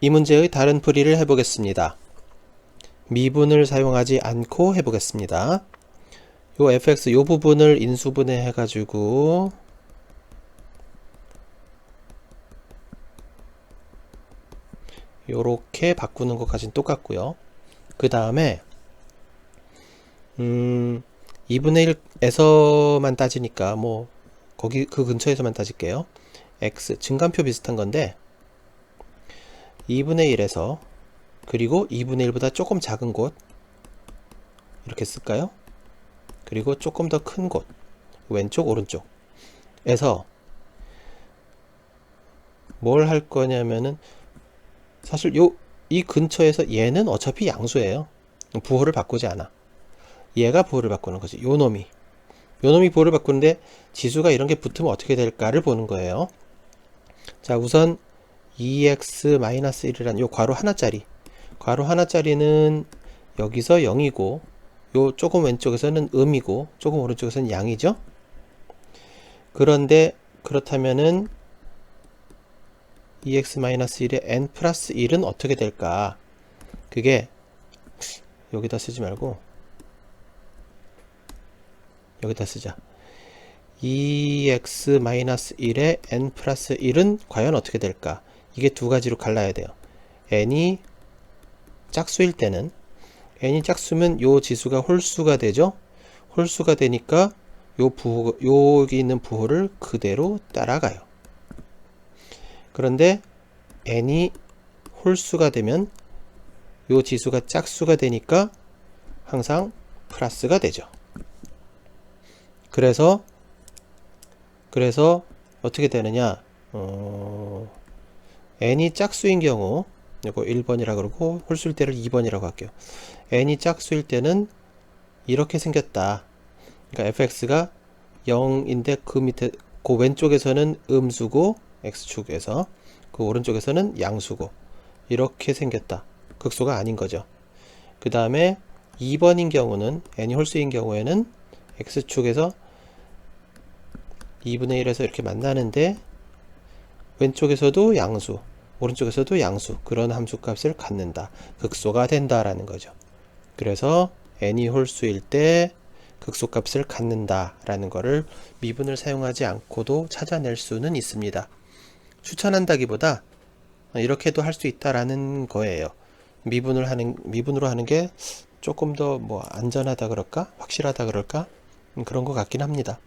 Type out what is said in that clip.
이 문제의 다른 풀이를 해보겠습니다. 미분을 사용하지 않고 해보겠습니다. 요 fx 요 부분을 인수분해 해가지고 요렇게 바꾸는 것까지는 똑같고요. 그 다음에 음 2분의 1에서만 따지니까 뭐 거기 그 근처에서만 따질게요. x 증간표 비슷한 건데 2분의 1에서 그리고 2분의 1보다 조금 작은 곳 이렇게 쓸까요? 그리고 조금 더 큰 곳 왼쪽 오른쪽에서 뭘 할 거냐면은 사실 요 이 근처에서 얘는 어차피 양수예요. 부호를 바꾸지 않아. 얘가 부호를 바꾸는 거지. 요 놈이. 요 놈이 부호를 바꾸는데 지수가 이런 게 붙으면 어떻게 될까를 보는 거예요. 자, 우선 2x-1이란 요 괄호 하나짜리. 괄호 하나짜리는 여기서 0이고 요 조금 왼쪽에서는 음이고 조금 오른쪽에서는 양이죠. 그런데 그렇다면은 2x-1의 n 플러스 1은 어떻게 될까? 그게 여기다 쓰지 말고 여기다 쓰자. 2x-1의 n 플러스 1은 과연 어떻게 될까? 이게 두 가지로 갈라야 돼요. n이 짝수일 때는 n이 짝수면 요 지수가 홀수가 되죠. 홀수가 되니까 요 부호 여기 있는 부호를 그대로 따라가요. 그런데 n이 홀수가 되면 요 지수가 짝수가 되니까 항상 플러스가 되죠. 그래서 그래서 어떻게 되느냐? 어, n이 짝수인 경우 이거 1번이라 그러고 홀수일 때를 2번이라고 할게요. n이 짝수일 때는 이렇게 생겼다. 그러니까 fx가 0인데 그 밑에 그 왼쪽에서는 음수고 x축에서 그 오른쪽에서는 양수고 이렇게 생겼다. 극소가 아닌 거죠. 그 다음에 2번인 경우는 n이 홀수인 경우에는 x축에서 2분의 1에서 이렇게 만나는데 왼쪽에서도 양수 오른쪽에서도 양수 그런 함수값을 갖는다. 극소가 된다라는 거죠. 그래서 n이 홀수일 때 극소값을 갖는다라는 거를 미분을 사용하지 않고도 찾아낼 수는 있습니다. 추천한다기보다 이렇게도 할 수 있다라는 거예요. 미분을 하는 미분으로 하는 게 조금 더 뭐 안전하다 그럴까? 확실하다 그럴까? 음, 그런 것 같긴 합니다.